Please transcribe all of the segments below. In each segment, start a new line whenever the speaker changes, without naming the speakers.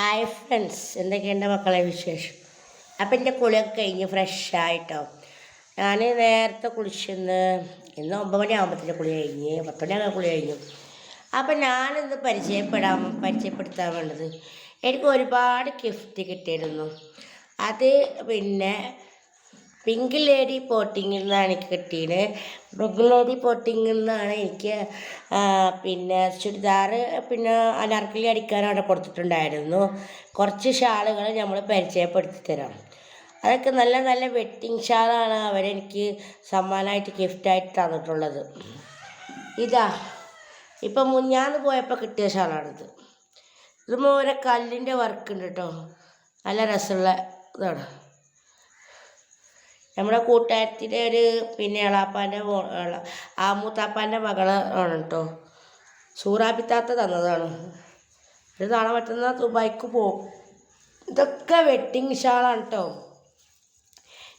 Hi friends എന്തൊക്കെയുണ്ട് മക്കളെ വിശേഷം? അപ്പം എന്റെ കുളിയൊക്കെ കഴിഞ്ഞ് ഫ്രഷായിട്ടോ ഞാൻ നേരത്തെ കുളിച്ചിന്ന് ഇന്ന് ഒമ്പത് മണി ആകുമ്പോഴത്തേന് കുളി കഴിഞ്ഞ് പത്ത് മണിയാകുമ്പോൾ കുളി കഴിഞ്ഞു. അപ്പം ഞാനിന്ന് പരിചയപ്പെടാൻ പരിചയപ്പെടുത്താൻ വേണ്ടത്. എനിക്ക് ഒരുപാട് ഗിഫ്റ്റ് കിട്ടിയിരുന്നു. അത് പിന്നെ പിങ്ക് ലേഡി പോട്ടിങ്ങിൽ നിന്നാണ് എനിക്ക് കിട്ടിയത്. പിങ്ക് ലേഡി പോട്ടിങ്ങിൽ നിന്നാണ് എനിക്ക് പിന്നെ ചുരിദാർ പിന്നെ അനാർക്കലി അടിക്കാൻ അവിടെ കൊടുത്തിട്ടുണ്ടായിരുന്നു. കുറച്ച് ഷാളുകൾ നമ്മൾ പരിചയപ്പെടുത്തി തരാം. അതൊക്കെ നല്ല നല്ല വെഡ്ഡിങ് ഷാളാണ് അവരെനിക്ക് സമ്മാനമായിട്ട് ഗിഫ്റ്റായിട്ട് തന്നിട്ടുള്ളത്. ഇതാ ഇപ്പം മുഞ്ഞാന്ന് പോയപ്പോൾ കിട്ടിയ ഷാളാണിത്. ഇത് മോരെ കല്ലിന്റെ വർക്ക് ഉണ്ട് കേട്ടോ. നല്ല രസമുള്ള ഇതാണ്. നമ്മുടെ കൂട്ടുകാരത്തിന്റെ ഒരു പിന്നെ എളാപ്പാന്റെ ആ മൂത്താപ്പാന്റെ മകൾ ആണ് കേട്ടോ സൂറാബിത്താത്ത തന്നതാണ്. ഇത് നാളെ മറ്റന്നാൾ ദുബായിക്ക് പോകും ഇതൊക്കെ വെഡ്ഡിങ് ഷാളാണ് കേട്ടോ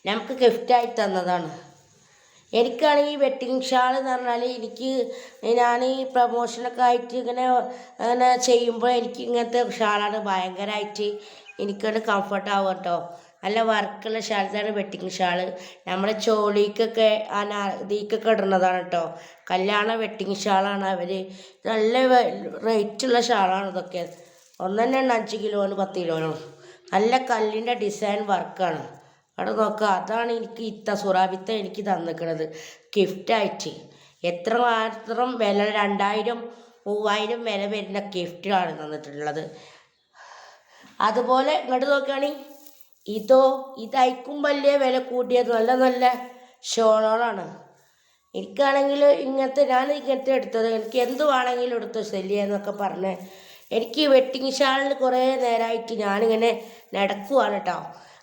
നമുക്ക് ഗിഫ്റ്റായി തന്നതാണ്. എനിക്കാണെങ്കിൽ വെഡ്ഡിങ് ഷാൾ എന്ന് പറഞ്ഞാൽ എനിക്ക് ഞാൻ ഈ പ്രൊമോഷനൊക്കെ ആയിട്ട് ഇങ്ങനെ അങ്ങനെ ചെയ്യുമ്പോൾ എനിക്ക് ഇങ്ങനത്തെ ഷാളാണ് ഭയങ്കരമായിട്ട് എനിക്കത് കംഫർട്ടാവും കേട്ടോ നല്ല വർക്കുള്ള ഷാൾ ഇതാണ് വെഡ്ഡിങ് ഷാൾ നമ്മുടെ ചോളിക്കൊക്കെ ആ ഇതിക്കൊക്കെ ഇടുന്നതാണ് കേട്ടോ കല്യാണ വെഡ്ഡിങ് ഷാളാണ് അവർ നല്ല റേറ്റുള്ള ഷാളാണ് ഇതൊക്കെ. ഒന്നെന്നെ അഞ്ച് കിലോന് പത്ത് കിലോനും. നല്ല കല്ലിന്റെ ഡിസൈൻ വർക്കാണ്. അവിടെ നോക്കുക അതാണ് എനിക്ക് ഇത്ത സുറാബിത്ത എനിക്ക് തന്നിക്കണത്. ഗിഫ്റ്റായിട്ട് എത്ര മാത്രം വില രണ്ടായിരം മൂവായിരം വില വരുന്ന ഗിഫ്റ്റാണ് തന്നിട്ടുള്ളത്. അതുപോലെ ഇങ്ങോട്ട് നോക്കുകയാണെങ്കിൽ ഇതോ ഇതയക്കും വലിയ വില കൂട്ടിയത് നല്ല നല്ല ഷോളോളാണ്. എനിക്കാണെങ്കിൽ ഇങ്ങനത്തെ ഞാൻ ഇങ്ങനത്തെ എടുത്തത്. എനിക്ക് എന്ത് വേണമെങ്കിലും എടുത്തു ശല്യ എന്നൊക്കെ പറഞ്ഞ്. എനിക്ക് വെട്ടിങ് ഷാളിൽ കുറേ നേരമായിട്ട് ഞാനിങ്ങനെ നടക്കുവാണ് കേട്ടോ.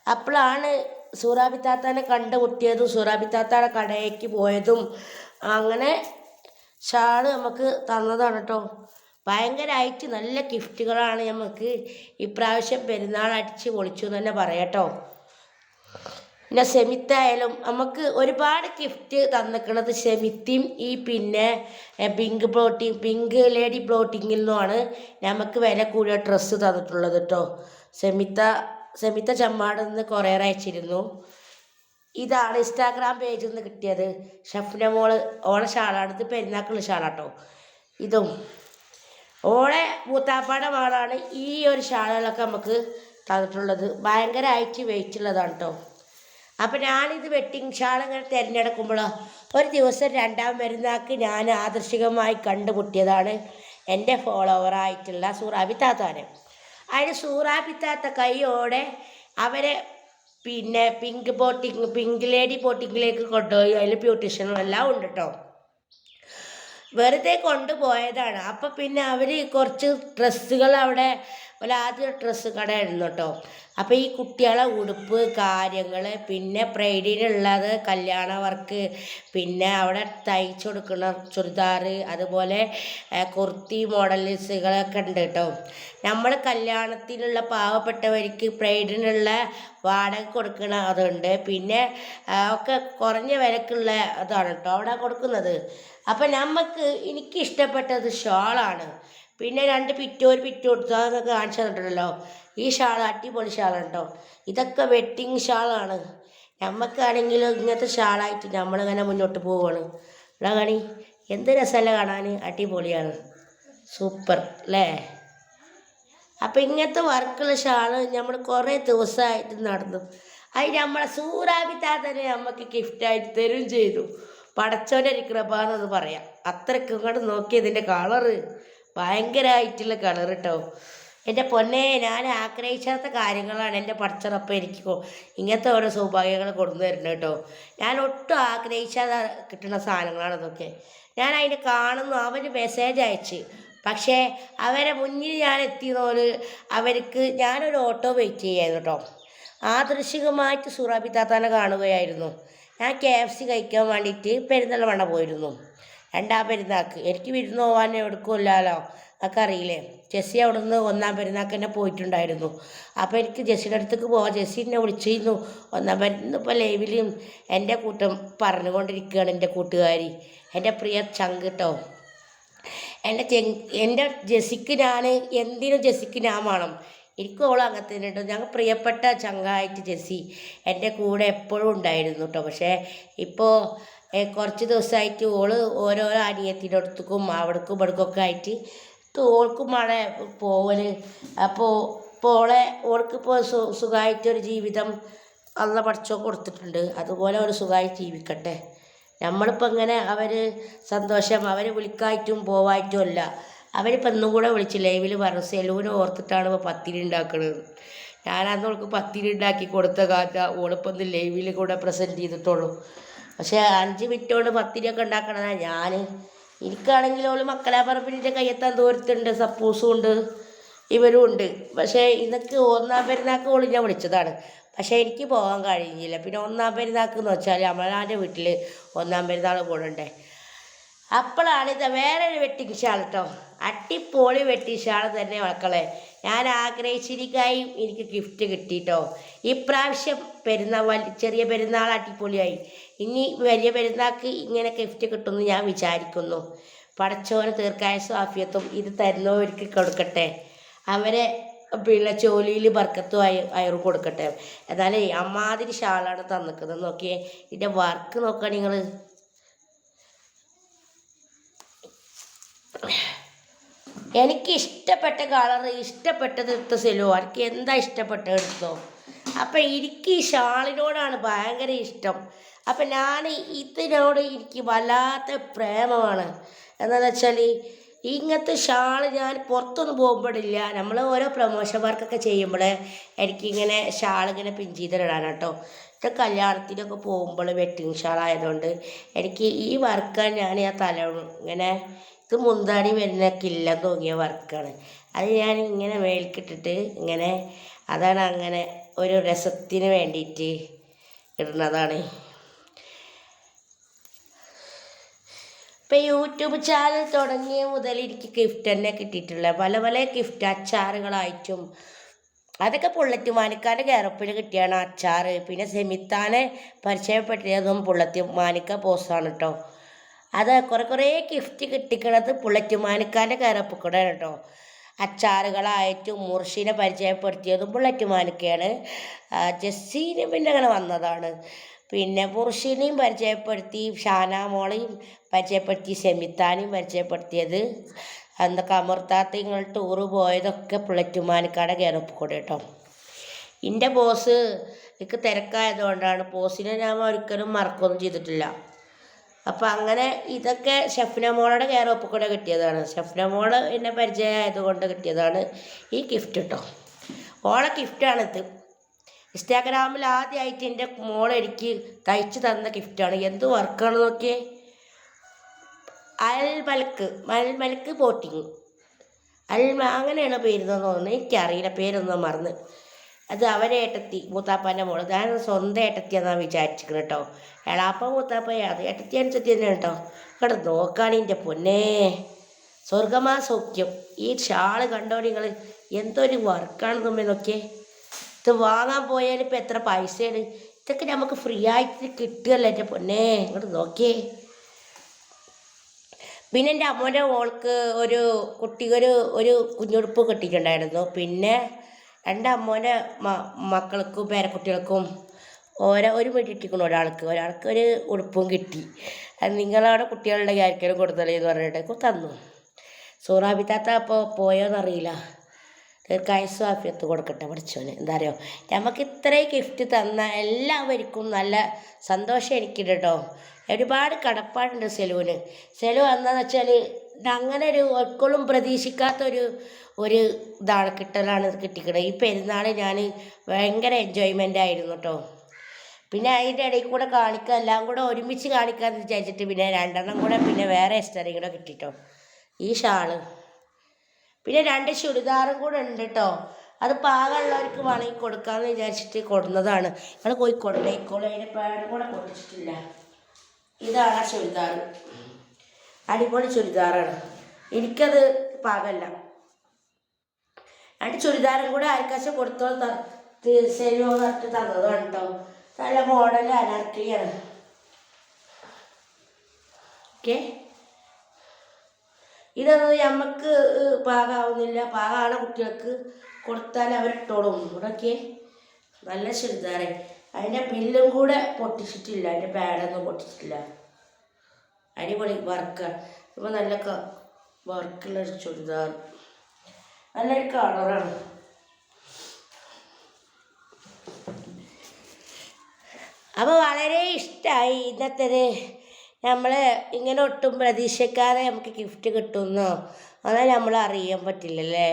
അപ്പോഴാണ് സൂറാബിത്താത്താനെ കണ്ടുമുട്ടിയതും താത്താടെ കടയിലേക്ക് പോയതും. അങ്ങനെ ഷാൾ നമുക്ക് തന്നതാണ് കേട്ടോ. ഭയങ്കരമായിട്ട് നല്ല ഗിഫ്റ്റുകളാണ് നമുക്ക് ഇപ്രാവശ്യം പെരുന്നാൾ അടിച്ച് പൊളിച്ചു എന്ന് തന്നെ പറയാട്ടോ. പിന്നെ സെമിത്തായാലും നമുക്ക് ഒരുപാട് ഗിഫ്റ്റ് തന്നിക്കണത് സെമിത്തിയും ഈ പിന്നെ പിങ്ക് പ്ലോട്ടിങ് പിങ്ക് ലേഡി പ്ലോട്ടിങ്ങിൽ നിന്നുമാണ് നമുക്ക് വില കൂടിയ ഡ്രസ്സ് തന്നിട്ടുള്ളത് കേട്ടോ സെമിത്ത സെമിത്ത ചമ്മാട് നിന്ന് കുറേ അയച്ചിരുന്നു. ഇതാണ് ഇൻസ്റ്റാഗ്രാം പേജിൽ നിന്ന് കിട്ടിയത്. ഷഫ്ന മോൾ ഓളെ ഷാളാണ്. ഇത് പെരുന്നാക്കുള്ള ഷാളാട്ടോ. ഇതും ഓളെ മൂത്താപ്പാടെ മകളാണ് ഈ ഒരു ഷാളുകളൊക്കെ നമുക്ക് തന്നിട്ടുള്ളത്. ഭയങ്കരമായിട്ട് വെയിറ്റ് ഉള്ളതാണ് കേട്ടോ അപ്പം ഞാനിത് വെട്ടിങ് ഷാൾ ഇങ്ങനെ തിരഞ്ഞെടുക്കുമ്പോൾ ഒരു ദിവസം രണ്ടാം പെരുന്നാൾക്ക് ഞാൻ ആദർശികമായി കണ്ടുമുട്ടിയതാണ് എന്റെ ഫോളോവറായിട്ടുള്ള സൂറാബി താത്താനെ. അതിന് സൂറാബി താത്ത കൈയോടെ അവരെ പിന്നെ പിങ്ക് പോട്ടിങ് പിങ്ക് ലേഡി പോട്ടിങ്ങിലേക്ക് കൊണ്ടുപോയി. അതിൽ ബ്യൂട്ടീഷ്യനും എല്ലാം ഉണ്ട് കേട്ടോ വെറുതെ കൊണ്ടുപോയതാണ്. അപ്പം പിന്നെ അവർ കുറച്ച് ഡ്രസ്സുകൾ അവിടെ ഒരു ആദ്യം ഡ്രസ്സ് കടയായിരുന്നു കേട്ടോ. അപ്പോൾ ഈ കുട്ടികളെ ഉടുപ്പ് കാര്യങ്ങൾ പിന്നെ പ്രൈഡിനുള്ളത് കല്യാണ വർക്ക് പിന്നെ അവിടെ തയ്ച്ചു കൊടുക്കുന്ന ചുരിദാർ അതുപോലെ കുർത്തി മോഡൽസുകളൊക്കെ ഉണ്ട് കേട്ടോ. നമ്മൾ കല്യാണത്തിനുള്ള പാവപ്പെട്ടവർക്ക് പ്രൈഡിനുള്ള വാടക കൊടുക്കണ അതുണ്ട്. പിന്നെ ഒക്കെ കുറഞ്ഞ വിലക്കുള്ള അതാണ് കേട്ടോ. അവിടെ കൊടുക്കുന്നത്. അപ്പം നമുക്ക് എനിക്ക് ഇഷ്ടപ്പെട്ടത് ഷാളാണ്. പിന്നെ രണ്ട് പിറ്റോ ഒരു പിറ്റോ കൊടുത്തു അതൊക്കെ കാണിച്ചു തന്നിട്ടുണ്ടല്ലോ ഈ ഷാൾ അടിപൊളി ഷാളാണ് ഇതൊക്കെ വെഡ്ഡിങ് ഷാളാണ്. നമുക്കാണെങ്കിൽ ഇങ്ങനത്തെ ഷാളായിട്ട് നമ്മളിങ്ങനെ മുന്നോട്ട് പോവുകയാണ് ഇവിടെ കാണി എന്ത് രസമല്ല കാണാൻ അടിപൊളിയാണ്. സൂപ്പർ അല്ലേ? അപ്പം ഇങ്ങനത്തെ വർക്കുള്ള ഷാൾ നമ്മൾ കുറേ ദിവസമായിട്ട് നടന്നു. അത് നമ്മളെ സൂറാബിത്താത്തന്നെ നമുക്ക് ഗിഫ്റ്റായിട്ട് തരും ചെയ്തു. പടച്ചോന്റെ ഒരു കൃപാന്നൊന്ന് പറയാം ഇങ്ങോട്ട് നോക്കി ഇതിന്റെ കളറ് ഭയങ്കരമായിട്ടുള്ള കളർ കേട്ടോ എന്റെ പൊന്നെ ഞാൻ ആഗ്രഹിച്ചാത്ത കാര്യങ്ങളാണ് എന്റെ പടച്ചറപ്പം എനിക്ക് ഇങ്ങനത്തെ ഓരോ സൗഭാഗ്യങ്ങൾ കൊടുന്നു തരുന്നത് കേട്ടോ ഞാൻ ഒട്ടും ആഗ്രഹിച്ചാതെ കിട്ടുന്ന സാധനങ്ങളാണ് ഇതൊക്കെ ഞാൻ അതിന് കാണുന്നു അവർ മെസ്സേജ് അയച്ച്. പക്ഷേ അവരെ മുന്നിൽ ഞാൻ എത്തിയതോൽ അവർക്ക് ഞാനൊരു ഓട്ടോ വെയിറ്റ് ചെയ്യായിരുന്നു കേട്ടോ ആദർശികമായിട്ട് സുറാബി താത്താനെ കാണുകയായിരുന്നു. ഞാൻ കെ എഫ് സി കഴിക്കാൻ വേണ്ടിയിട്ട് പെരുന്തൽമണ്ണ പോയിരുന്നു. രണ്ടാം പെരുന്നാൾക്ക് എനിക്ക് വിരുന്ന് പോകാൻ എടുക്കുമല്ലോ അതൊക്കെ അറിയില്ലേ? ജെസ്സി അവിടെ നിന്ന് ഒന്നാം പെരുന്നാൾക്ക് തന്നെ പോയിട്ടുണ്ടായിരുന്നു. അപ്പോൾ എനിക്ക് ജെസ്സിയുടെ അടുത്തേക്ക് പോകാം ജെസ്സി എന്നെ വിളിച്ചിരുന്നു. ഒന്നാം പെരുന്ന് ഇപ്പോൾ ലൈവിലും എന്റെ കൂട്ടം പറഞ്ഞുകൊണ്ടിരിക്കുകയാണ് എന്റെ കൂട്ടുകാരി. എന്റെ പ്രിയ ചങ്ക് കേട്ടോ എന്റെ ചെ എന്റെ ജെസ്സിക്ക് ഞാൻ എന്തിനും ജെസ്സിക്ക് ഞാൻ വേണം. എനിക്കും അങ്ങനെ ഉണ്ട് ഞങ്ങൾ പ്രിയപ്പെട്ട ചങ്ങായിട്ട് ജെസ്സി എന്റെ കൂടെ എപ്പോഴും ഉണ്ടായിരുന്നു കേട്ടോ പക്ഷേ ഇപ്പോൾ കുറച്ച് ദിവസമായിട്ട് ഓൾ ഓരോരോ അനിയത്തിന്റെ അടുത്തേക്കും അവിടേക്കും ഇവിടേക്കൊക്കെ ആയിട്ട് ഓൾക്കും പോവൽ അപ്പോൾ ഇപ്പോൾ ഓളെ ഓൾക്കിപ്പോൾ സു സുഖമായിട്ടൊരു ജീവിതം അള്ള പഠിച്ചോ കൊടുത്തിട്ടുണ്ട്. അതുപോലെ ഒരു സുഖമായി ജീവിക്കട്ടെ. നമ്മളിപ്പോൾ ഇങ്ങനെ അവർ സന്തോഷം അവരെ വിളിക്കായിട്ടും പോവായിട്ടും അല്ല. അവരിപ്പോൾ ഇന്നും കൂടെ വിളിച്ച് ലൈവിൽ പറഞ്ഞു സെലൂന് ഓർത്തിട്ടാണ് ഇപ്പോൾ പത്തിരി ഉണ്ടാക്കുന്നത് ഞാനന്ന് അവൾക്ക് പത്തിരി ഉണ്ടാക്കി കൊടുത്ത കാറ്റ ഓളിപ്പോൾ ഒന്ന് ലൈവിൽ കൂടെ പ്രസന്റ് ചെയ്തിട്ടുള്ളൂ. പക്ഷേ അഞ്ച് മിനിറ്റ് കൊണ്ട് പത്തിരിയൊക്കെ ഉണ്ടാക്കണതാണ് ഞാൻ എനിക്കാണെങ്കിൽ ഓൾ മക്കളെ പറമ്പിന്റെ കയ്യെത്താൻ ദൂരത്തുണ്ട് സപ്പൂസും ഉണ്ട്. ഇവരും ഉണ്ട്. പക്ഷേ ഇന്നക്ക് ഒന്നാം പെരുന്നാൾക്ക് ഓൾ ഞാൻ വിളിച്ചതാണ്. പക്ഷേ എനിക്ക് പോകാൻ കഴിഞ്ഞില്ല. പിന്നെ ഒന്നാം പെരുന്നാൾക്ക് എന്ന് വെച്ചാൽ അമലാന്റെ വീട്ടിൽ ഒന്നാം പെരുന്നാൾ കൂടണ്ടേ അപ്പോഴാണ് ഇത് വേറൊരു വെട്ടി കേട്ടോ അട്ടിപ്പൊളി വെട്ടി ഷാൾ തന്നെ മക്കളെ. ഞാൻ ആഗ്രഹിച്ചിരിക്കായി എനിക്ക് ഗിഫ്റ്റ് കിട്ടിയിട്ടോ ഇപ്രാവശ്യം പെരുന്നാൾ ചെറിയ പെരുന്നാൾ അടിപൊളിയായി. ഇനി വലിയ പെരുന്നാൾക്ക് ഇങ്ങനെ ഗിഫ്റ്റ് കിട്ടുമെന്ന് ഞാൻ വിചാരിക്കുന്നു. പടച്ചോന് തീർക്കായസും ആഫിയത്തും ഇത് തരുന്നവർക്ക് കൊടുക്കട്ടെ. അവരെ പിന്നെ ജോലിയിൽ ബർക്കത്തും അയ അയറും കൊടുക്കട്ടെ. എന്നാലേ അമ്മാതിരി ഷാളാണ് തന്നിക്കുന്നത്. നോക്കിയേ ഇതിന്റെ വർക്ക് നോക്കുക നിങ്ങൾ എനിക്ക് ഇഷ്ടപ്പെട്ട കളർ ഇഷ്ടപ്പെട്ടത് എടുത്ത സെലോ. എനിക്ക് എന്താ ഇഷ്ടപ്പെട്ടത് എടുത്തോ? അപ്പം എനിക്ക് ഈ ഷാളിനോടാണ് ഭയങ്കര ഇഷ്ടം. അപ്പം ഞാൻ ഇതിനോട് എനിക്ക് വല്ലാത്ത പ്രേമമാണ്. എന്താണെന്ന് വെച്ചാൽ ഇങ്ങനത്തെ ഷാൾ ഞാൻ പുറത്തൊന്നും പോകുമ്പോഴില്ല. നമ്മൾ ഓരോ പ്രൊമോഷൻ വർക്കൊക്കെ ചെയ്യുമ്പോൾ എനിക്കിങ്ങനെ ഷാൾ ഇങ്ങനെ പിൻ ചെയ്തിടാൻ കേട്ടോ ഇപ്പം കല്യാണത്തിനൊക്കെ പോകുമ്പോൾ വെട്ടിങ് ഷാൾ ആയതുകൊണ്ട് എനിക്ക് ഈ വർക്കാണ് ഞാൻ ആ തല ഇങ്ങനെ ഇത് മുന്താണി വരുന്നൊക്കെ ഇല്ല തോന്നിയ വർക്കാണ്. അത് ഞാൻ ഇങ്ങനെ മേൽക്കിട്ടിട്ട് ഇങ്ങനെ അതാണ് അങ്ങനെ ഒരു രസത്തിന് വേണ്ടിയിട്ട് ഇടുന്നതാണ്. ഇപ്പം യൂട്യൂബ് ചാനൽ തുടങ്ങിയ മുതൽ എനിക്ക് ഗിഫ്റ്റ് തന്നെ കിട്ടിയിട്ടുള്ള പല പല ഗിഫ്റ്റ് അച്ചാറുകളായിട്ടും അതൊക്കെ പുള്ളത്തി മാനിക്കാന്റെ കയറപ്പിൽ കിട്ടിയാണ് അച്ചാറ്. പിന്നെ സെമിത്താനെ പരിചയപ്പെട്ടതും പുള്ളത്തി മാനിക്ക പോസ്റ്റാണ് കേട്ടോ അത് കുറേ കുറേ ഗിഫ്റ്റ് കിട്ടിക്കണത് പുള്ളറ്റുമാനിക്കാന്റെ കയറപ്പുക്കൂടെ കേട്ടോ. അച്ചാറുകളായിട്ടും മുർഷിനെ പരിചയപ്പെടുത്തിയതും പുള്ളറ്റുമാനിക്കയാണ് ജസ്സീന് പിന്നെ അങ്ങനെ വന്നതാണ്. പിന്നെ മുർഷിനെയും പരിചയപ്പെടുത്തി ഷാനാമോളെയും പരിചയപ്പെടുത്തി ഷെമിത്താനെയും പരിചയപ്പെടുത്തിയത്. അന്ന് കമർത്താത്ത നിങ്ങൾ ടൂറ് പോയതൊക്കെ പുള്ളറ്റുമാനിക്കാടെ കയറപ്പ് കൂടെ കേട്ടോ. എന്റെ ബോസ് എനിക്ക് തിരക്കായതുകൊണ്ടാണ്. ബോസിനെ ഞാൻ ഒരിക്കലും മറക്കൊന്നും ചെയ്തിട്ടില്ല. അപ്പം അങ്ങനെ ഇതൊക്കെ ഷെഫ്ന മോളുടെ കെയർ ഒപ്പ് കൂടെ കിട്ടിയതാണ്. ഷെഫ്ന മോൾ എന്നെ പരിചയമായതുകൊണ്ട് കിട്ടിയതാണ് ഈ ഗിഫ്റ്റ് കേട്ടോ ഓളെ ഗിഫ്റ്റാണിത് ഇൻസ്റ്റാഗ്രാമിൽ ആദ്യമായിട്ട് എന്റെ മോൾ എനിക്ക് തയ്ച്ചു തന്ന ഗിഫ്റ്റാണ് എന്ത് വർക്കാണ് നോക്കിയേ? അൽമൽക്ക് അൽമലക്ക് ബോട്ടിങ്. അൽ അങ്ങനെയാണ് പേരുന്നതെന്ന് തോന്നുന്നത് എനിക്കറിയില്ല പേരൊന്നും മറന്ന്. അത് അവരെ ഏട്ടത്തി മൂത്താപ്പാന്റെ മോൾ. ഞാൻ സ്വന്തം ഏട്ടത്തിയെന്നാ വിചാരിച്ചിരിക്കുന്നത് കേട്ടോ എളാപ്പ മൂത്താപ്പ അത് ഏട്ടത്തി അനുസരിച്ച് തന്നെ കേട്ടോ കേട്ടോ നോക്കാണിന്റെ പൊന്നേ. സ്വർഗമാ സൗഖ്യം. ഈ ഷാൾ കണ്ടോ നിങ്ങൾ എന്തൊരു വർക്കാണ് തമ്മിൽ നോക്കിയേ. ഇത് വാങ്ങാൻ പോയാൽ ഇപ്പം എത്ര പൈസയാണ്? ഇതൊക്കെ നമുക്ക് ഫ്രീ ആയിട്ട് കിട്ടുകയല്ലേ എന്റെ പൊന്നേ. ഇങ്ങോട്ട് നോക്കിയേ. പിന്നെ എന്റെ അമ്മന്റെ മോൾക്ക് ഒരു കുട്ടി ഒരു ഒരു കുഞ്ഞുടുപ്പ് കിട്ടിയിട്ടുണ്ടായിരുന്നു. പിന്നെ അമ്മേന്റെ മ മക്കൾക്കും പേരക്കുട്ടികൾക്കും ഓരോ ഒരു വീട്ടിൽ ഇട്ടിക്കണം ഒരാൾക്ക്. ഒരാൾക്ക് ഒരു ഉടുപ്പും കിട്ടി. അത് നിങ്ങളവിടെ കുട്ടികളുടെ ആർക്കെങ്കിലും കൊടുത്തല്ലേ എന്ന് പറഞ്ഞിട്ട് തന്നു. സൂറാബി താത്ത അപ്പോൾ പോയോന്നറിയില്ല. ദീർഘായുസ് ആഫിയത്ത് കൊടുക്കട്ടെ പഠിച്ചോന് എന്താ അറിയോ? നമുക്ക് ഇത്രയും ഗിഫ്റ്റ് തന്ന എല്ലാവർക്കും നല്ല സന്തോഷം എനിക്കുണ്ട് ഒരുപാട് കടപ്പാടുണ്ട് സെലൂന്. സെലു എന്താണെന്ന് വെച്ചാൽ അങ്ങനെ ഒരു ഒക്കളും പ്രതീക്ഷിക്കാത്തൊരു ഒരു ഇതാണ് കിട്ടലാണ് കിട്ടിക്കണത്. ഈ പെരുന്നാൾ ഞാൻ ഭയങ്കര എൻജോയ്മെന്റ് ആയിരുന്നു കേട്ടോ പിന്നെ അതിന്റെ ഇടയിൽ കൂടെ കാണിക്കുക എല്ലാം കൂടെ ഒരുമിച്ച് കാണിക്കാമെന്ന് വിചാരിച്ചിട്ട് പിന്നെ രണ്ടെണ്ണം കൂടെ പിന്നെ വേറെ എസ്റ്ററിയും കൂടെ കിട്ടിട്ടോ ഈ ഷാൾ. പിന്നെ രണ്ട് ചുരിദാറും കൂടെ ഉണ്ട് കേട്ടോ അത് പാകമുള്ളവർക്ക് വേണമെങ്കിൽ കൊടുക്കാമെന്ന് വിചാരിച്ചിട്ട് കൊടുന്നതാണ്. ഞങ്ങൾ പോയി കൊണ്ടേക്കോളൂ അതിന്റെ പേരും കൂടെ കൊടുത്തിട്ടില്ല. ഇതാണ് ആ ചുരിദാർ. അടിപൊളി ചുരിദാറാണ്. എനിക്കത് പാകല്ല. രണ്ട് ചുരിദാറും കൂടെ ആർക്കാശം കൊടുത്തോ ശരിയോ പറഞ്ഞിട്ട് തന്നതാണ് കേട്ടോ നല്ല മോഡൽ അനർക്കിയാണ്. ഓക്കെ. ഇതൊന്നും നമുക്ക് പാകാവുന്നില്ല. പാകാണ് കുട്ടികൾക്ക് കൊടുത്താൽ അവരിട്ടോളും ഇവിടെയൊക്കെ നല്ല ചുരിദാറ്. അതിന്റെ ബില്ലും കൂടെ പൊട്ടിച്ചിട്ടില്ല അതിന്റെ പാഡൊന്നും പൊട്ടിച്ചിട്ടില്ല. അടിപൊളി വർക്ക് ഇപ്പോൾ നല്ല വർക്കുള്ള ചുരിദാർ. നല്ല കളറാണ് അപ്പോൾ വളരെ ഇഷ്ടമായി ഇന്നത്തെ നമ്മൾ ഇങ്ങനെ ഒട്ടും പ്രതീക്ഷിക്കാതെ നമുക്ക് ഗിഫ്റ്റ് കിട്ടുമെന്നോ അതാ നമ്മൾ അറിയാൻ പറ്റില്ലല്ലേ?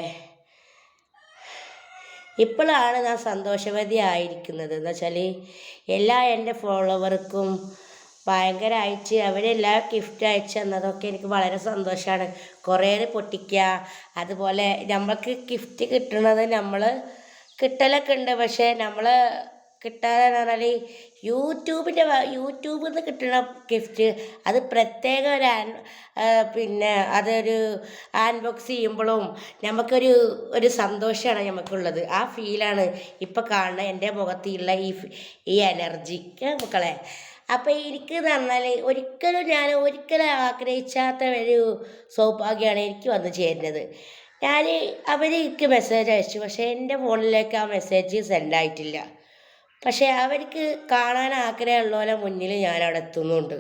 ഇപ്പോഴാണ് ഞാൻ സന്തോഷവതി ആയിരിക്കുന്നത്. എന്ന് വെച്ചാൽ എല്ലാ എന്റെ ഫോളോവർക്കും ഭയങ്കരമായിട്ട് അവരെല്ലാം ഗിഫ്റ്റ് അയച്ചു തന്നതൊക്കെ എനിക്ക് വളരെ സന്തോഷമാണ് കുറേ പൊട്ടിക്കുക അതുപോലെ നമ്മൾക്ക് ഗിഫ്റ്റ് കിട്ടുന്നത് നമ്മൾ കിട്ടലൊക്കെ ഉണ്ട്. പക്ഷേ നമ്മൾ കിട്ടാതെ പറഞ്ഞാൽ യൂട്യൂബിന്റെ യൂട്യൂബിൽ നിന്ന് കിട്ടുന്ന ഗിഫ്റ്റ് അത് പ്രത്യേക ഒരു ആൻ പിന്നെ അതൊരു ആൻബോക്സ് ചെയ്യുമ്പോഴും നമുക്കൊരു ഒരു സന്തോഷമാണ് നമുക്കുള്ളത്. ആ ഫീലാണ് ഇപ്പോൾ കാണുന്ന എന്റെ മുഖത്തുള്ള ഈ ഈ എനർജിക്ക് മക്കളെ. അപ്പോൾ എനിക്ക് പറഞ്ഞാൽ ഒരിക്കലും ഞാൻ ഒരിക്കലും ആഗ്രഹിച്ചാത്ത ഒരു സൗഭാഗ്യമാണ് എനിക്ക് വന്നു ചേരുന്നത്. ഞാൻ അവർ എനിക്ക് മെസ്സേജ് അയച്ചു പക്ഷേ എന്റെ ഫോണിലേക്ക് ആ മെസ്സേജ് സെൻഡ് ആയിട്ടില്ല. പക്ഷേ അവർക്ക് കാണാൻ ആഗ്രഹമുള്ളവരെ മുന്നിൽ ഞാൻ അവിടെ എത്തുന്നുണ്ട്.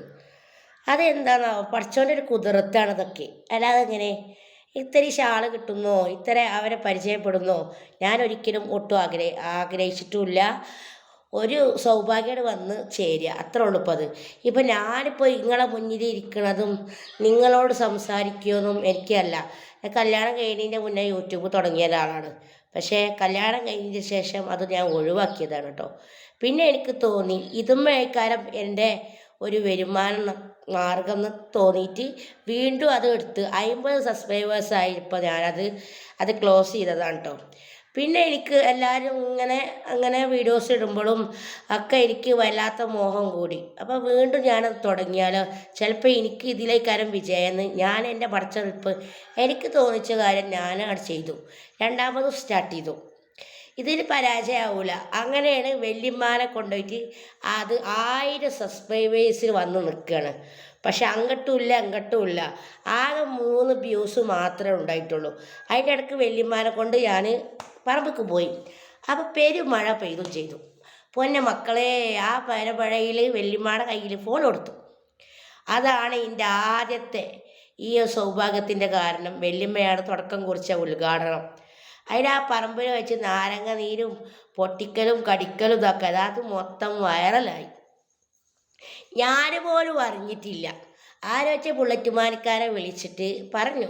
അതെന്താണാവോ പഠിച്ചോന്റെ ഒരു കുതിരത്താണ് ഇതൊക്കെ. അല്ലാതെ എങ്ങനെ? ഇത്തിരി ഷാൾ കിട്ടുന്നോ? ഇത്ര അവരെ പരിചയപ്പെടുന്നോ? ഞാൻ ഒരിക്കലും ഒട്ടും ആഗ്രഹി ആഗ്രഹിച്ചിട്ടുമില്ല. ഒരു സൗഭാഗ്യം വന്ന് ചേരുക. അത്ര ഉള്ളൂ ഇപ്പം അത് ഇപ്പം ഞാനിപ്പോൾ നിങ്ങളെ മുന്നിൽ ഇരിക്കണതും നിങ്ങളോട് സംസാരിക്കുമെന്നും എനിക്കല്ല. കല്യാണം കഴിഞ്ഞതിന്റെ മുന്നേ യൂട്യൂബ് തുടങ്ങിയ ഒരാളാണ്. പക്ഷേ കല്യാണം കഴിഞ്ഞ ശേഷം അത് ഞാൻ ഒഴിവാക്കിയതാണ് കേട്ടോ. പിന്നെ എനിക്ക് തോന്നി ഇതും മേക്കാരം എന്റെ ഒരു വരുമാന മാർഗം എന്ന് തോന്നിയിട്ട് വീണ്ടും അത് എടുത്ത് അമ്പത് സബ്സ്ക്രൈബേഴ്സ് ഇപ്പോൾ ഞാനത് അത് ക്ലോസ് ചെയ്തതാണ് കേട്ടോ. പിന്നെ എനിക്ക് എല്ലാവരും ഇങ്ങനെ അങ്ങനെ വീഡിയോസ് ഇടുമ്പോഴും ഒക്കെ എനിക്ക് വല്ലാത്ത മോഹം കൂടി. അപ്പോൾ വീണ്ടും ഞാൻ തുടങ്ങിയാലോ? ചിലപ്പോൾ എനിക്ക് ഇതിലേക്കാരം വിജയമെന്ന് ഞാൻ എന്റെ പഠിച്ചെടുപ്പ് എനിക്ക് തോന്നിച്ച കാര്യം ഞാൻ അവിടെ ചെയ്തു. രണ്ടാമതും സ്റ്റാർട്ട് ചെയ്തു. ഇതിന് പരാജയമാവില്ല അങ്ങനെയാണ് വെല്ലിമാനെ കൊണ്ടുപോയിട്ട് അത് ആയിരം സബ്സ്ക്രൈബേഴ്സിൽ വന്ന് നിൽക്കുകയാണ് പക്ഷെ അങ്ങട്ടുമില്ല അങ്ങട്ടുമില്ല ആകെ മൂന്ന് വ്യൂസ് മാത്രമേ ഉണ്ടായിട്ടുള്ളൂ. അതിന്റെ ഇടയ്ക്ക് വല്യമ്മാനെ കൊണ്ട് ഞാൻ പറമ്പക്ക് പോയി. അപ്പോൾ പെരുമഴ പെയ്തും ചെയ്തു. പൊന്നെ മക്കളെ ആ പരമഴയിൽ വല്യമ്മയുടെ കയ്യിൽ ഫോൺ കൊടുത്തു. അതാണ് എന്റെ ആദ്യത്തെ ഈ സൗഭാഗ്യത്തിന്റെ കാരണം. വല്യമ്മയാണ് തുടക്കം കുറിച്ച ഉദ്ഘാടനം. അതിന്റെ ആ പറമ്പിൽ വെച്ച് നാരങ്ങ നീരും പൊട്ടിക്കലും കടിക്കലും ഇതൊക്കെ. അത് മൊത്തം വൈറലായി ഞാൻ പോലും അറിഞ്ഞിട്ടില്ല. ബുള്ളറ്റ് മാനിക്കാരെ വിളിച്ചിട്ട് പറഞ്ഞു.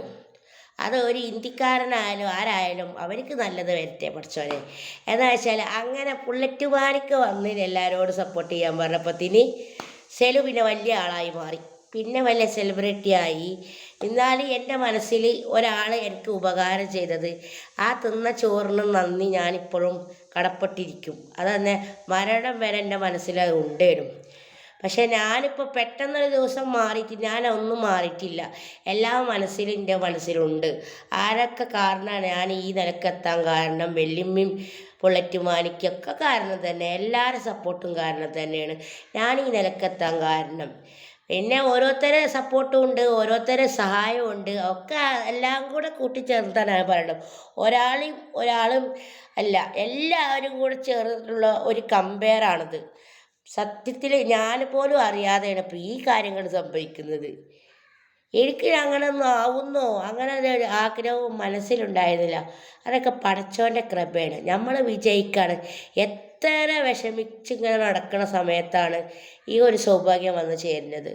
അത് ഒരു ഇന്ത്യക്കാരനായാലും ആരായാലും അവർക്ക് നല്ലത് വരട്ടെ പഠിച്ചോനെ. എന്താ വെച്ചാൽ അങ്ങനെ ബുള്ളറ്റ് മാനിക്ക് വന്ന് എല്ലാവരോടും സപ്പോർട്ട് ചെയ്യാൻ പറഞ്ഞപ്പത്തിന് സെലു പിന്നെ വലിയ ആളായി മാറി. പിന്നെ സെലിബ്രിറ്റി ആയി. എന്നാലും എന്റെ മനസ്സിൽ ഒരാൾ എനിക്ക് ഉപകാരം ചെയ്തത് ആ തിന്ന ചോറിന് നന്ദി ഞാനിപ്പോഴും കടപ്പെട്ടിരിക്കും. അത് തന്നെ മരണം വരെ എന്റെ മനസ്സിൽ അത് ഉണ്ടേനും. പക്ഷേ ഞാനിപ്പോൾ പെട്ടെന്നൊരു ദിവസം മാറിയിട്ട് ഞാനൊന്നും മാറിയിട്ടില്ല. എല്ലാ മനസ്സിലും എന്റെ മനസ്സിലുണ്ട്. ആരൊക്കെ കാരണമാണ് ഞാൻ ഈ നിലക്കെത്താൻ കാരണം? വെള്ളിമ്മയും ബുള്ളറ്റ് മാനിക്കൊക്കെ കാരണം തന്നെ. എല്ലാവരുടെ സപ്പോർട്ടും കാരണം തന്നെയാണ് ഞാൻ ഈ നിലക്കെത്താൻ കാരണം. പിന്നെ ഓരോരുത്തരെ സപ്പോർട്ടും ഉണ്ട് ഓരോരുത്തരെ സഹായവും ഉണ്ട്. ഒക്കെ എല്ലാം കൂടെ കൂട്ടിച്ചേർത്താണ് പറയുന്നത് ഒരാളും ഒരാളും അല്ല എല്ലാവരും കൂടെ ചേർന്നിട്ടുള്ള ഒരു കമ്പയറാണിത് സത്യത്തിൽ ഞാൻ പോലും അറിയാതെയാണ് ഇപ്പം ഈ കാര്യങ്ങൾ സംഭവിക്കുന്നത്. എനിക്ക് അങ്ങനെ ഒന്നും ആവുന്നോ? അങ്ങനെ ഒരു ആഗ്രഹവും മനസ്സിലുണ്ടായിരുന്നില്ല. അതൊക്കെ പടച്ചോന്റെ കൃപയാണ്. നമ്മൾ വിജയിക്കാണ്. എത്ര വിഷമിച്ച് ഇങ്ങനെ നടക്കുന്ന സമയത്താണ് ഈ ഒരു സൗഭാഗ്യം വന്ന് ചേരുന്നത്.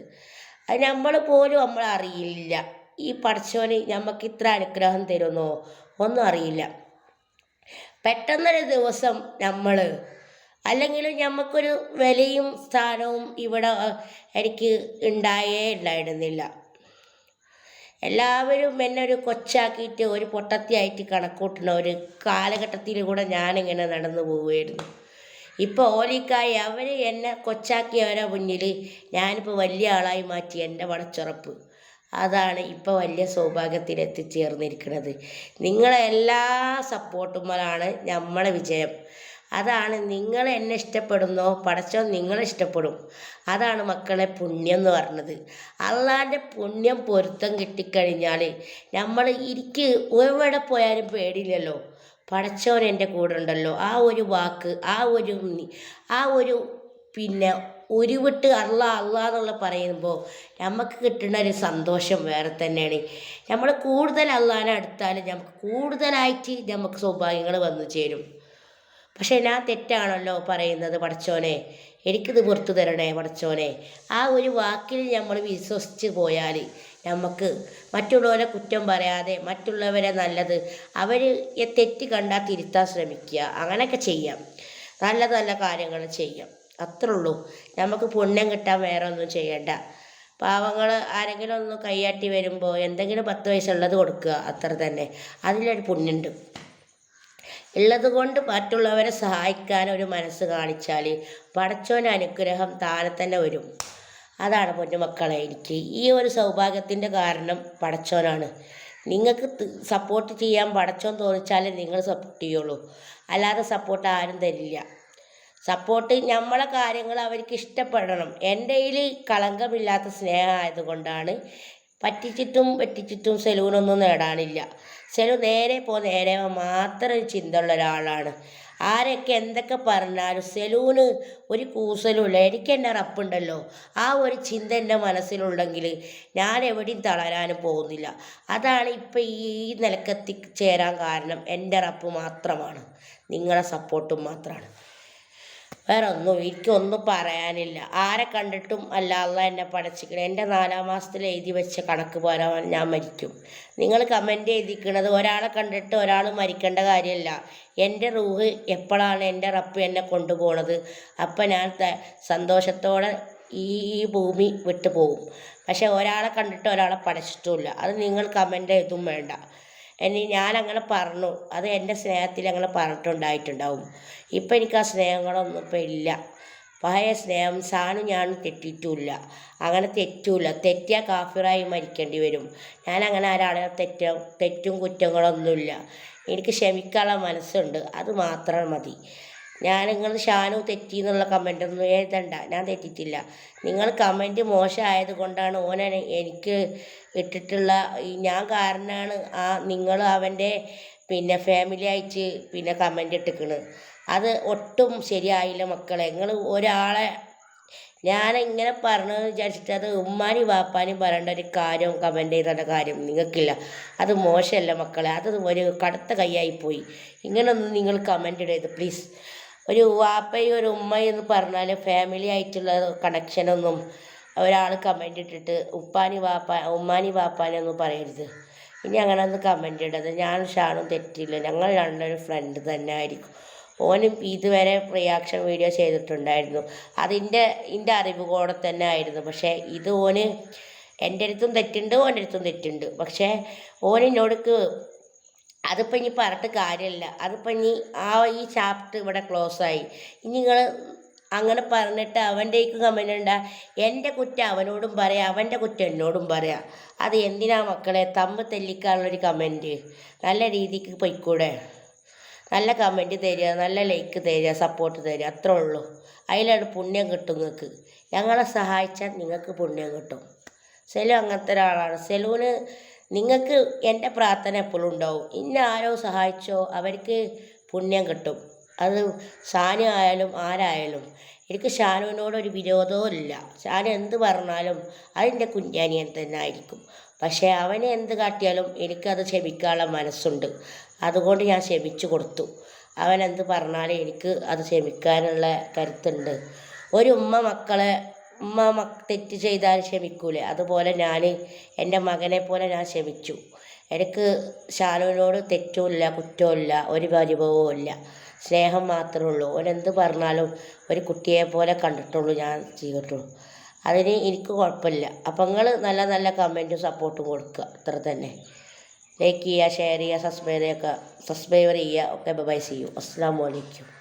അത് നമ്മൾ പോലും നമ്മൾ അറിയില്ല. ഈ പടച്ചോന് നമുക്ക് ഇത്ര അനുഗ്രഹം തരുന്നോ ഒന്നും അറിയില്ല. പെട്ടെന്നൊരു ദിവസം നമ്മൾ അല്ലെങ്കിൽ ഞമ്മക്കൊരു വിലയും സ്ഥാനവും ഇവിടെ എനിക്ക് ഉണ്ടായേ ഉണ്ടായിരുന്നില്ല. എല്ലാവരും എന്നെ ഒരു കൊച്ചാക്കിയിട്ട് ഒരു പൊട്ടത്തിയായിട്ട് കണക്കൂട്ടുന്ന ഒരു കാലഘട്ടത്തിൽ കൂടെ ഞാനിങ്ങനെ നടന്നു പോവുമായിരുന്നു. ഇപ്പോൾ ഓലിക്കായി അവർ എന്നെ കൊച്ചാക്കിയവരെ മുന്നിൽ ഞാനിപ്പോൾ വലിയ ആളായി മാറ്റി എന്റെ വളച്ചുറപ്പ്. അതാണ് ഇപ്പോൾ വലിയ സൗഭാഗ്യത്തിൽ എത്തിച്ചേർന്നിരിക്കുന്നത്. നിങ്ങളെ എല്ലാ സപ്പോർട്ടുമ്പോഴാണ് നമ്മളെ വിജയം. അതാണ് നിങ്ങൾ എന്നെ ഇഷ്ടപ്പെടുന്നോ പടച്ചോ നിങ്ങളെ ഇഷ്ടപ്പെടും. അതാണ് മക്കളെ പുണ്യം എന്ന് പറഞ്ഞത്. അള്ളാന്റെ പുണ്യം പൊരുത്തം കിട്ടിക്കഴിഞ്ഞാൽ നമ്മൾ ഇരിക്ക് എവിടെ പോയാലും പേടിയില്ലല്ലോ. പടച്ചോൻ എന്റെ കൂടെ ഉണ്ടല്ലോ. ആ ഒരു വാക്ക് ആ ഒരു ആ ഒരു പിന്നെ ഉരുവിട്ട് അള്ള അള്ള എന്നുള്ള പറയുമ്പോൾ നമുക്ക് കിട്ടുന്ന ഒരു സന്തോഷം വേറെ തന്നെയാണ്. നമ്മൾ കൂടുതൽ അള്ളാനെ അടുത്താൽ നമുക്ക് കൂടുതലായിട്ട് നമുക്ക് സൗഭാഗ്യങ്ങൾ വന്നു ചേരും. പക്ഷേ ഞാൻ തെറ്റാണല്ലോ പറയുന്നത് പടച്ചോനെ എനിക്കിത് പുറത്തു തരണേ പടച്ചോനെ ആ ഒരു വാക്കിൽ നമ്മൾ വിശ്വസിച്ച് പോയാൽ നമുക്ക് മറ്റുള്ളവരെ കുറ്റം പറയാതെ മറ്റുള്ളവരെ നല്ലത് അവർ തെറ്റ് കണ്ടാൽ തിരുത്താൻ ശ്രമിക്കുക. അങ്ങനെയൊക്കെ ചെയ്യാം. നല്ല നല്ല കാര്യങ്ങൾ ചെയ്യാം. അത്രേ ഉള്ളൂ. നമുക്ക് പുണ്യം കിട്ടാൻ വേറെ ഒന്നും ചെയ്യണ്ട. പാവങ്ങൾ ആരെങ്കിലും ഒന്ന് കൈയാട്ടി വരുമ്പോൾ എന്തെങ്കിലും പത്ത് വയസ്സുള്ളത് കൊടുക്കുക. അത്ര തന്നെ. അതിലൊരു പുണ്യമുണ്ട്. ഉള്ളത് കൊണ്ട് മറ്റുള്ളവരെ സഹായിക്കാൻ ഒരു മനസ്സ് കാണിച്ചാൽ പടച്ചോന്റെ അനുഗ്രഹം താനെ തന്നെ വരും. അതാണ് പൊന്നുമക്കളെ എനിക്ക് ഈ ഒരു സൗഭാഗ്യത്തിന്റെ കാരണം പടച്ചോനാണ്. നിങ്ങൾക്ക് സപ്പോർട്ട് ചെയ്യാൻ പടച്ചോൻ തോന്നിച്ചാലേ നിങ്ങൾ സപ്പോർട്ട് ചെയ്യുള്ളൂ. അല്ലാതെ സപ്പോർട്ട് ആരും തരില്ല. സപ്പോർട്ട് നമ്മളെ കാര്യങ്ങൾ അവർക്ക് ഇഷ്ടപ്പെടണം. എന്റെ കളങ്കമില്ലാത്ത സ്നേഹമായതുകൊണ്ടാണ് പറ്റിച്ചിട്ടും പറ്റിച്ചിട്ടും സെലൂനൊന്നും നേടാനില്ല. സെലു നേരെ പോ നേരെ മാത്രം ചിന്തയുള്ള ഒരാളാണ് ആരൊക്കെ എന്തൊക്കെ പറഞ്ഞാലും സെലൂന് ഒരു കൂസലുമില്ല. എനിക്ക് എന്റെ റപ്പുണ്ടല്ലോ ആ ഒരു ചിന്ത എന്റെ മനസ്സിലുണ്ടെങ്കിൽ ഞാൻ എവിടെയും തളരാനും പോകുന്നില്ല. അതാണ് ഇപ്പം ഈ നിലക്കെത്തി ചേരാൻ കാരണം എന്റെ റപ്പ് മാത്രമാണ്. നിങ്ങളുടെ സപ്പോർട്ടും മാത്രമാണ് വേറെ ഒന്നും എനിക്കൊന്നും പറയാനില്ല. ആരെ കണ്ടിട്ടും അല്ല അല്ല എന്നെ പടച്ചിക്കണം എന്റെ നാലാം മാസത്തിൽ എഴുതി വെച്ച കണക്ക് പോരാൻ ഞാൻ മരിക്കും. നിങ്ങൾ കമന്റ് എഴുതിക്കണത് ഒരാളെ കണ്ടിട്ട് ഒരാൾ മരിക്കേണ്ട കാര്യമല്ല. എന്റെ റൂഹ് എപ്പോഴാണ് എന്റെ റപ്പ് എന്നെ കൊണ്ടുപോകണത് അപ്പം ഞാൻ സന്തോഷത്തോടെ ഈ ഭൂമി വിട്ടു പോകും പക്ഷെ ഒരാളെ കണ്ടിട്ട് ഒരാളെ പഠിച്ചിട്ടുമില്ല. അത് നിങ്ങൾ കമന്റ് എഴുതും വേണ്ട. ഇനി ഞാൻ അങ്ങനെ പറഞ്ഞു. അത് എന്റെ സ്നേഹത്തിൽ അങ്ങനെ പറഞ്ഞിട്ടുണ്ടായിട്ടുണ്ടാവും. ഇപ്പം എനിക്ക് ആ സ്നേഹങ്ങളൊന്നും ഇപ്പം ഇല്ല. പഴയ സ്നേഹം സാനും ഞാനും തെറ്റിയിട്ടുമില്ല അങ്ങനെ തെറ്റൂല. തെറ്റിയാൽ കാഫിറായി മരിക്കേണ്ടി വരും. ഞാൻ അങ്ങനെ ഒരാളെ തെറ്റ തെറ്റും കുറ്റങ്ങളൊന്നുമില്ല. എനിക്ക് ക്ഷമിക്കാനുള്ള മനസ്സുണ്ട്. അത് മാത്രം മതി. ഞാൻ നിങ്ങൾ ഷാനു തെറ്റി എന്നുള്ള കമന്റ് ഒന്നും എഴുതണ്ട. ഞാൻ തെറ്റിട്ടില്ല. നിങ്ങൾ കമന്റ് മോശമായത് കൊണ്ടാണ് ഓനെ എനിക്ക് ഇട്ടിട്ടുള്ള ഞാൻ കാരണമാണ് ആ നിങ്ങൾ അവന്റെ പിന്നെ ഫാമിലി അയച്ച് പിന്നെ കമന്റ് ഇട്ടിക്കണ്. അത് ഒട്ടും ശരിയായില്ല മക്കളെ. നിങ്ങൾ ഒരാളെ ഞാൻ ഇങ്ങനെ പറഞ്ഞത് വിചാരിച്ചിട്ട് അത് ഉമ്മാനും വാപ്പാനും പറയേണ്ട ഒരു കാര്യം കമന്റ് ചെയ്തേണ്ട കാര്യം നിങ്ങൾക്കില്ല. അത് മോശമല്ല മക്കളെ. അത് ഒരു കടുത്ത കൈയായി പോയി. ഇങ്ങനൊന്നും നിങ്ങൾ കമന്റ് ഇടരുത്. പ്ലീസ് ഒരു വാപ്പയും ഒരു ഉമ്മയും എന്ന് പറഞ്ഞാൽ ഫാമിലി ആയിട്ടുള്ള കണക്ഷനൊന്നും ഒരാൾ കമന്റ് ഇട്ടിട്ട് ഉപ്പാനി വാപ്പ ഉമ്മാനി വാപ്പാനി ഒന്നും പറയരുത്. ഇനി അങ്ങനെ ഒന്ന് കമന്റ് ഇടരുത് ഞാൻ ഷാണും തെറ്റില്ല. ഞങ്ങൾ രണ്ടൊരു ഫ്രണ്ട് തന്നെ ആയിരിക്കും. ഓനും ഇതുവരെ റിയാക്ഷൻ വീഡിയോ ചെയ്തിട്ടുണ്ടായിരുന്നു. അതിന്റെ എന്റെ അറിവ് കൂടെ തന്നെ ആയിരുന്നു. പക്ഷേ ഇത് ഓന് എന്റെ അടുത്തും തെറ്റുണ്ട് ഓന്റെ അടുത്തും തെറ്റുണ്ട്. പക്ഷേ ഓനിന്നോടക്ക് അതിപ്പോൾ ഇനി പറഞ്ഞിട്ട് കാര്യമില്ല. അതിപ്പോൾ ഇനി ആ ഈ ചാപ്റ്റർ ഇവിടെ ക്ലോസ് ആയി. ഇനി നിങ്ങൾ അങ്ങനെ പറഞ്ഞിട്ട് അവന്റെക്ക് കമന്റ് ഉണ്ടാ എന്റെ കുറ്റം അവനോടും പറയാം അവന്റെ കുറ്റം എന്നോടും പറയാം. അത് എന്തിനാ മക്കളെ? തമ്പ് തെല്ലിക്കാനുള്ളൊരു കമന്റ് നല്ല രീതിക്ക് പൊയ്ക്കൂടെ. നല്ല കമന്റ് തരിക നല്ല ലൈക്ക് തരിക സപ്പോർട്ട് തരിക. അത്രേ ഉള്ളൂ. അതിലാണ് പുണ്യം കിട്ടും നിങ്ങൾക്ക്. ഞങ്ങളെ സഹായിച്ചാൽ നിങ്ങൾക്ക് പുണ്യം കിട്ടും. സെലു അങ്ങനത്തെ ഒരാളാണ്. സെലൂന് നിങ്ങൾക്ക് എന്റെ പ്രാർത്ഥന എപ്പോഴും ഉണ്ടാവും. ഇന്ന ആരോ സഹായിച്ചോ അവർക്ക് പുണ്യം കിട്ടും. അത് ഷാനു ആയാലും ആരായാലും. എനിക്ക് ഷാനുവിനോട് ഒരു വിരോധവും ഇല്ല. ഷാനു എന്ത് പറഞ്ഞാലും അതിന്റെ കുഞ്ഞാനിയൻ തന്നെ ആയിരിക്കും. പക്ഷേ അവനെ എന്ത് കാട്ടിയാലും എനിക്കത് ക്ഷമിക്കാനുള്ള മനസ്സുണ്ട്. അതുകൊണ്ട് ഞാൻ ക്ഷമിച്ചു കൊടുത്തു. അവൻ എന്ത് പറഞ്ഞാലും എനിക്ക് അത് ക്ഷമിക്കാനുള്ള കരുത്തുണ്ട്. ഒരു ഉമ്മ മക്കളെ ഉമ്മ തെറ്റ് ചെയ്താൽ ക്ഷമിക്കൂലേ. അതുപോലെ ഞാൻ എന്റെ മകനെ പോലെ ഞാൻ ക്ഷമിച്ചു. എനിക്ക് ഷാനുവിനോട് തെറ്റുമില്ല കുറ്റവുമില്ല ഒരു പരിഭവവും ഇല്ല. സ്നേഹം മാത്രമേ ഉള്ളൂ. ഓനെന്ത് പറഞ്ഞാലും ഒരു കുട്ടിയെ പോലെ കണ്ടിട്ടുള്ളൂ ഞാൻ ചെയ്തിട്ടുള്ളൂ അതിന് എനിക്ക് കുഴപ്പമില്ല. അപ്പം നിങ്ങൾ നല്ല നല്ല കമന്റും സപ്പോർട്ടും കൊടുക്കുക. അത്ര തന്നെ. ലൈക്ക് ചെയ്യുക ഷെയർ ചെയ്യുക സബ്സ്ക്രൈബ് ചെയ്യുക സബ്സ്ക്രൈബർ ചെയ്യുക ഒക്കെ ബൈ ചെയ്യൂ അസ്സാം വലൈക്കും